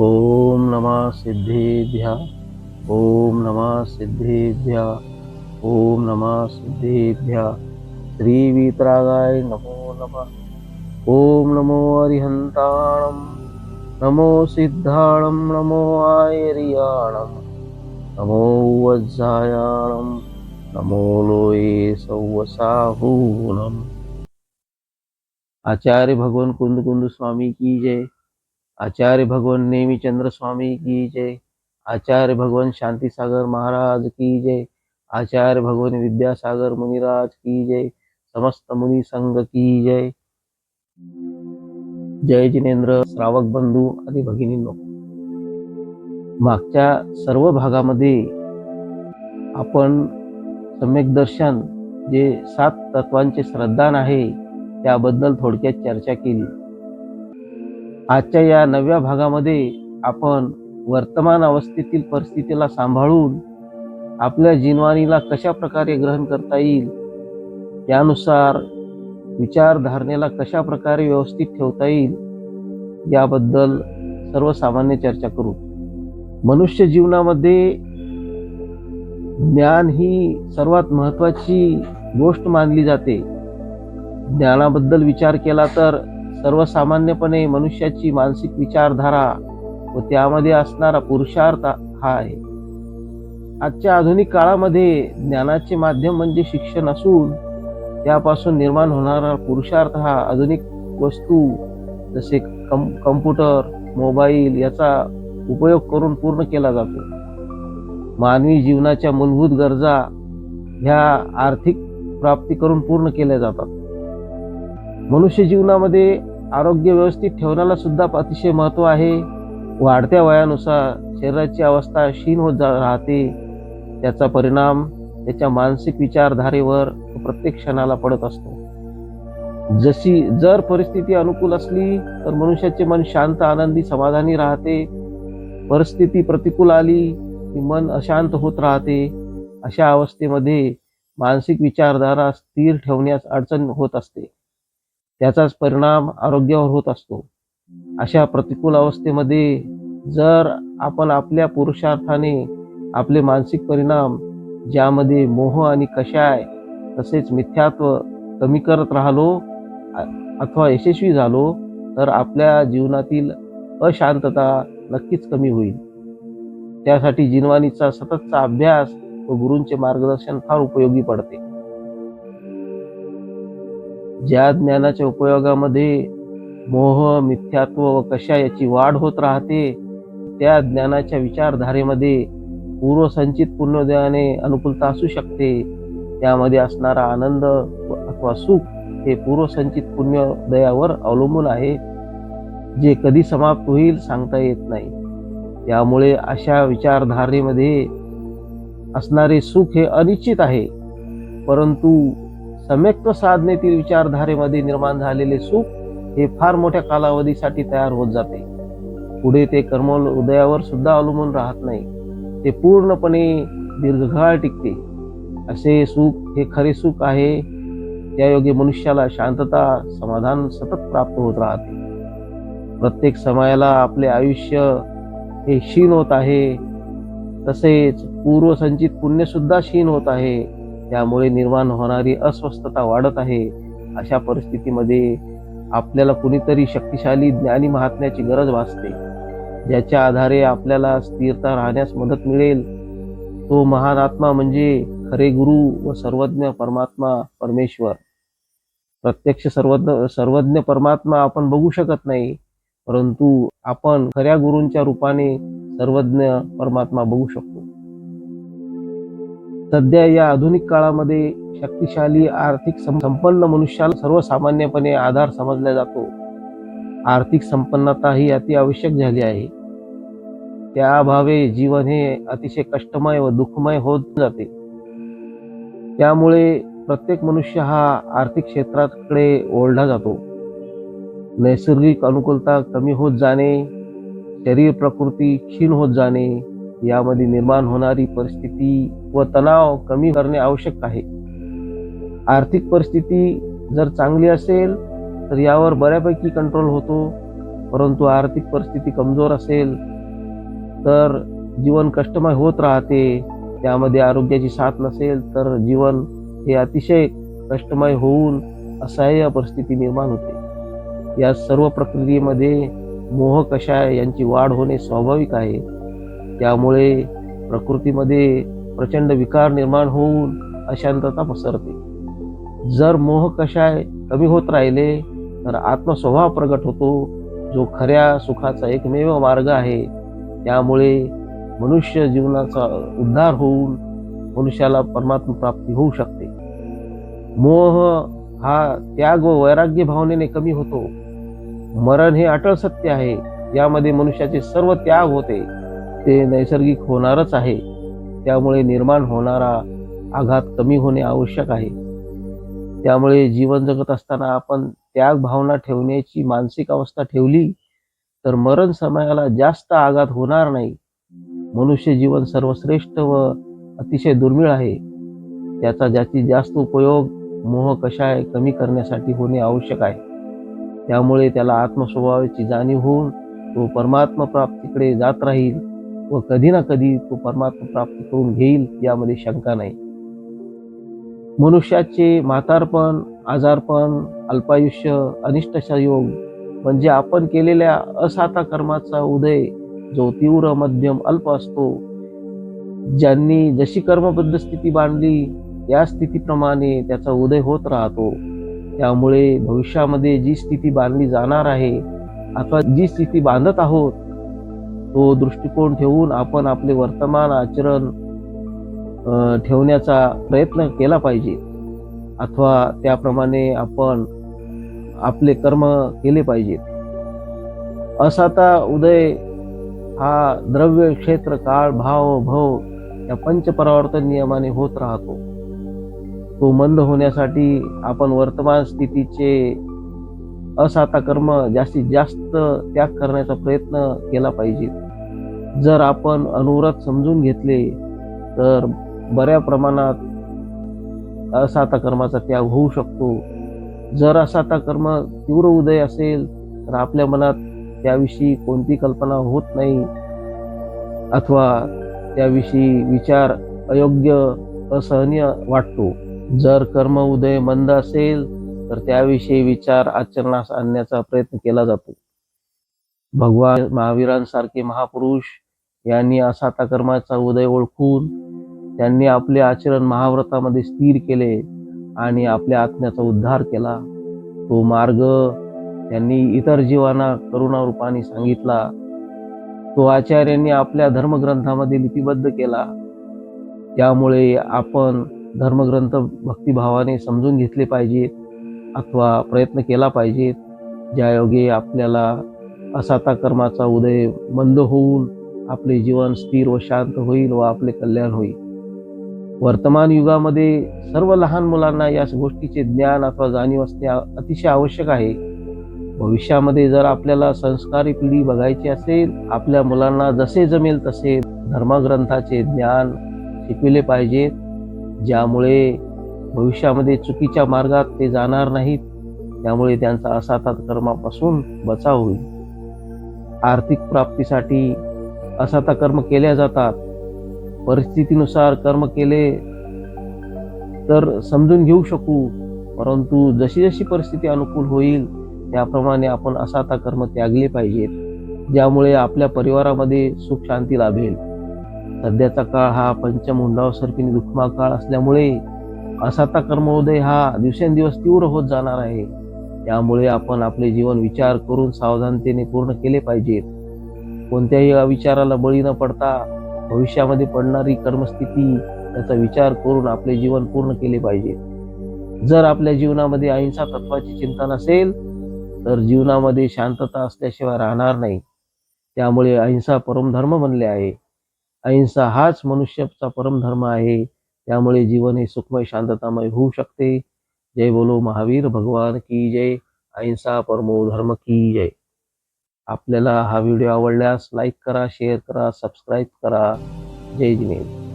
ॐ नमः सिद्धेभ्य। ॐ नमः सिद्धेभ्य। ॐ नमः सिद्धेभ्य। श्रीवीतरागाय नमो नमः। ॐ नमो हरिहन्ताणं नमो सिद्धाणं नमो आयर्याणं नमो वज्रायाणं नमो लोये सौवसाहूनम्। आचार्य भगवान कुंद कुंद स्वामी की जय। आचार्य भगवान नेमीचंद्र स्वामी की जय। आचार्य भगवान शांतीसागर महाराज की जय। आचार्य भगवान विद्यासागर मुनिराज की जय। समस्त मुनी संघ की जय। जय जिनेंद्र श्रावक बंधू आणि भगिनींनो। मागच्या सर्व भागामध्ये आपण सम्यक दर्शन जे सात तत्वांचे श्रद्धान आहे त्याबद्दल थोडक्यात चर्चा केली. आजच्या या नव्या भागामध्ये आपण वर्तमान अवस्थेतील परिस्थितीला सांभाळून आपल्या जीवनानीला कशा प्रकारे ग्रहण करता येईल त्यानुसार विचारधारणेला कशा प्रकारे व्यवस्थित ठेवता येईल याबद्दल सर्वसामान्य चर्चा करू. मनुष्य जीवनामध्ये ज्ञान ही सर्वात महत्वाची गोष्ट मानली जाते. ज्ञानाबद्दल विचार केला तर सर्वसामान्यपणे मनुष्याची मानसिक विचारधारा व त्यामध्ये असणारा पुरुषार्थ हा आहे. आजच्या आधुनिक काळामध्ये ज्ञानाचे माध्यम म्हणजे शिक्षण असून त्यापासून निर्माण होणारा पुरुषार्थ हा आधुनिक वस्तू जसे कम कम्प्युटर मोबाईल याचा उपयोग करून पूर्ण केला जातो. मानवी जीवनाच्या मूलभूत गरजा ह्या आर्थिक प्राप्ती करून पूर्ण केल्या जातात. मनुष्य जीवनामध्ये आरोग्य व्यवस्थित ठेवण्याला सुद्धा अतिशय महत्त्व आहे. वाढत्या वयानुसार शरीराची अवस्था क्षीण होत जा राहते. त्याचा परिणाम त्याच्या मानसिक विचारधारेवर प्रत्येक क्षणाला पडत असतो. जशी जर परिस्थिती अनुकूल असली तर मनुष्याचे मन शांत आनंदी समाधानी राहते. परिस्थिती प्रतिकूल आली की मन अशांत होत राहते. अशा अवस्थेमध्ये मानसिक विचारधारा स्थिर ठेवण्यास अडचण होत असते. त्याचाच परिणाम आरोग्यावर होत असतो. अशा प्रतिकूल अवस्थेमध्ये जर आपण आपल्या पुरुषार्थाने आपले मानसिक परिणाम ज्यामध्ये मोह आणि कषाय तसेच मिथ्यात्व कमी करत राहिलो अथवा यशस्वी झालो तर आपल्या जीवनातील अशांतता नक्कीच कमी होईल. त्यासाठी जिनवानीचा सततचा अभ्यास व गुरूंचे मार्गदर्शन फार उपयोगी पडते. ज्या ज्ञानाच्या उपयोगामध्ये मोह मिथ्यात्व व कशा याची वाढ होत राहते त्या ज्ञानाच्या विचारधारेमध्ये पूर्वसंचित पुण्योदयाने अनुकूलता असू शकते. त्यामध्ये असणारा आनंद अथवा सुख हे पूर्वसंचित पुण्योदयावर अवलंबून आहे जे कधी समाप्त होईल सांगता येत नाही. त्यामुळे अशा विचारधारेमध्ये असणारे सुख हे अनिश्चित आहे. परंतु सम्यक्त्व साधनेतील विचारधारेमध्ये निर्माण झालेले सुख हे फार मोठ्या कालावधीसाठी तयार होत जाते. पुढे ते कर्म उदयावर सुद्धा अवलंबून राहत नाही. ते पूर्णपणे दीर्घकाळ टिकते. असे सुख हे खरे सुख आहे. त्यायोगे मनुष्याला शांतता समाधान सतत प्राप्त होत राहते. प्रत्येक समयाला आपले आयुष्य हे क्षीण होत आहे. तसेच पूर्वसंचित पुण्यसुद्धा क्षीण होत आहे. त्यामुळे निर्माण होणारी अस्वस्थता वाढत आहे. अशा परिस्थितीमध्ये आपल्याला कुणीतरी शक्तिशाली ज्ञानी महात्म्याची गरज भासते. ज्याच्या आधारे आपल्याला स्थिरता राहण्यास मदत मिळेल. तो महान आत्मा म्हणजे खरे गुरु व सर्वज्ञ परमात्मा परमेश्वर. प्रत्यक्ष सर्वज्ञ सर्वज्ञ परमात्मा आपण बघू शकत नाही परंतु आपण खऱ्या गुरूंच्या रूपाने सर्वज्ञ परमात्मा बघू शकतो. सध्या या आधुनिक काळामध्ये शक्तिशाली आर्थिक संपन्न मनुष्याला सर्वसामान्यपणे आधार समजला जातो. आर्थिक संपन्नता ही अति आवश्यक झाली आहे. त्या अभावे जीवन हे अतिशय कष्टमय व दुःखमय होत जाते. त्यामुळे प्रत्येक मनुष्य हा आर्थिक क्षेत्राकडे ओढला जातो. नैसर्गिक अनुकूलता कमी होत जाणे शरीर प्रकृती क्षीण होत जाणे यामध्ये निर्माण होणारी परिस्थिती व तणाव कमी करणे आवश्यक आहे. आर्थिक परिस्थिती जर चांगली असेल तर यावर बऱ्यापैकी कंट्रोल होतो. परंतु आर्थिक परिस्थिती कमजोर असेल तर जीवन कष्टमय होत राहते. त्यामध्ये आरोग्याची साथ नसेल तर जीवन हे अतिशय कष्टमय होऊन असह्य परिस्थिती निर्माण होते. या सर्व प्रक्रियेमध्ये मोह कषाय यांची वाढ होणे स्वाभाविक आहे. त्यामुळे प्रकृतीमध्ये प्रचंड विकार निर्माण होऊन अशांतता पसरते. जर मोह कशाय कमी होत राहिले तर आत्मस्वभाव प्रगट होतो. जो खऱ्या सुखाचा एकमेव मार्ग आहे त्यामुळे मनुष्य जीवनाचा उद्धार होऊन मनुष्याला परमात्म प्राप्ती होऊ शकते. मोह हा त्याग व वैराग्य भावनेने कमी होतो. मरण हे अटळ सत्य आहे यामध्ये मनुष्याचे सर्व त्याग होते. ते नैसर्गिक होणारच आहे. त्यामुळे निर्माण होणारा आघात कमी होणे आवश्यक आहे. त्यामुळे जीवन जगत असताना आपण त्याग भावना ठेवण्याची मानसिक अवस्था ठेवली तर मरण समयाला जास्त आघात होणार नाही. मनुष्य जीवन सर्वश्रेष्ठ व अतिशय दुर्मिळ आहे. त्याचा जास्तीत जास्त उपयोग मोह कशाय कमी करण्यासाठी होणे आवश्यक आहे. त्यामुळे त्याला आत्मस्वभावाची जाणीव होऊन तो परमात्मा प्राप्तीकडे जात राहील. व कधी ना कधी तो परमात्मा प्राप्त करून घेईल यामध्ये शंका नाही. मनुष्याचे म्हातारपण आजारपण अल्पायुष्य अनिष्ट योग म्हणजे आपण केलेल्या असाता कर्माचा उदय जो तीव्र मध्यम अल्प असतो ज्यांनी जशी कर्मबद्ध स्थिती बांधली या स्थितीप्रमाणे त्याचा उदय होत राहतो. त्यामुळे भविष्यामध्ये जी स्थिती बांधली जाणार आहे अथवा जी स्थिती बांधत आहोत तो दृष्टिकोन ठेवून आपण आपले वर्तमान आचरण ठेवण्याचा प्रयत्न केला पाहिजे. अथवा त्याप्रमाणे आपण आपले कर्म केले पाहिजेत. असाता उदय हा द्रव्य क्षेत्र काळ भाव भव या पंचपरावर्तन नियमाने होत राहतो. तो मंद होण्यासाठी आपण वर्तमान स्थितीचे असाता कर्म जास्तीत जास्त त्याग करण्याचा प्रयत्न केला पाहिजे. जर आपण अनुव्रत समजून घेतले तर बऱ्या प्रमाणात असाता कर्माचा त्याग होऊ शकतो. जर असाता कर्म तीव्र उदय असेल तर आपल्या मनात त्याविषयी कोणती कल्पना होत नाही अथवा त्याविषयी विचार अयोग्य असहनीय वाटतो. जर कर्म उदय मंद असेल तर त्याविषयी विचार आचरणास आणण्याचा प्रयत्न केला जातो. भगवान महावीरांसारखे महापुरुष यांनी असाता कर्माचा उदय ओळखून त्यांनी आपले आचरण महाव्रतामध्ये स्थिर केले आणि आपल्या आत्म्याचा उद्धार केला. तो मार्ग त्यांनी इतर जीवांना करुणारूपाने सांगितला. तो आचार्यांनी आपल्या धर्मग्रंथामध्ये लिपिबद्ध केला. त्यामुळे आपण धर्मग्रंथ भक्तिभावाने समजून घेतले पाहिजेत अथवा प्रयत्न केला पाहिजेत. ज्यायोगे आपल्याला असाता कर्माचा उदय मंद होऊन आपले जीवन स्थिर व शांत होईल व आपले कल्याण होईल. वर्तमान युगामध्ये सर्व लहान मुलांना या गोष्टीचे ज्ञान अथवा जाणीव असणे अतिशय आवश्यक आहे. भविष्यामध्ये जर आपल्याला संस्कारी पिढी बघायची असेल आपल्या मुलांना जसे जमेल तसे धर्मग्रंथाचे ज्ञान शिकविले पाहिजेत ज्यामुळे भविष्यामध्ये चुकीच्या मार्गात ते जाणार नाहीत त्यामुळे त्यांचा असातात कर्मापासून बचाव होईल. आर्थिक प्राप्तीसाठी असाता कर्म केल्या जातात. परिस्थितीनुसार कर्म केले तर समजून घेऊ शकू. परंतु जशी जशी परिस्थिती अनुकूल होईल त्याप्रमाणे आपण असाता कर्म त्यागले पाहिजेत ज्यामुळे आपल्या परिवारामध्ये सुख शांती लाभेल. सध्याचा काळ हा पंचमुंडाव सर्पिनी दुःखमा काळ असल्यामुळे असाता कर्मोदय हा दिवसेंदिवस तीव्र होत जाणार आहे. त्यामुळे आपण आपले जीवन विचार करून सावधानतेने पूर्ण केले पाहिजेत. कोणत्याही अविचाराला बळी न पडता भविष्यामध्ये पडणारी कर्मस्थिती याचा विचार करून आपले जीवन पूर्ण केले पाहिजे. जर आपल्या जीवनामध्ये अहिंसा तत्वाची चिंता नसेल तर जीवनामध्ये शांतता असल्याशिवाय राहणार नाही. त्यामुळे अहिंसा परमधर्म बनले आहे. अहिंसा हाच मनुष्याचा परमधर्म आहे. त्यामुळे जीवन हे सुखमय शांततामय होऊ शकते. जय बोलो महावीर भगवान की जय. अहिंसा परमो धर्म की जय. आपल्याला हा व्हिडिओ आवडल्यास लाईक करा शेअर करा सबस्क्राईब करा. जय जिनेंद्र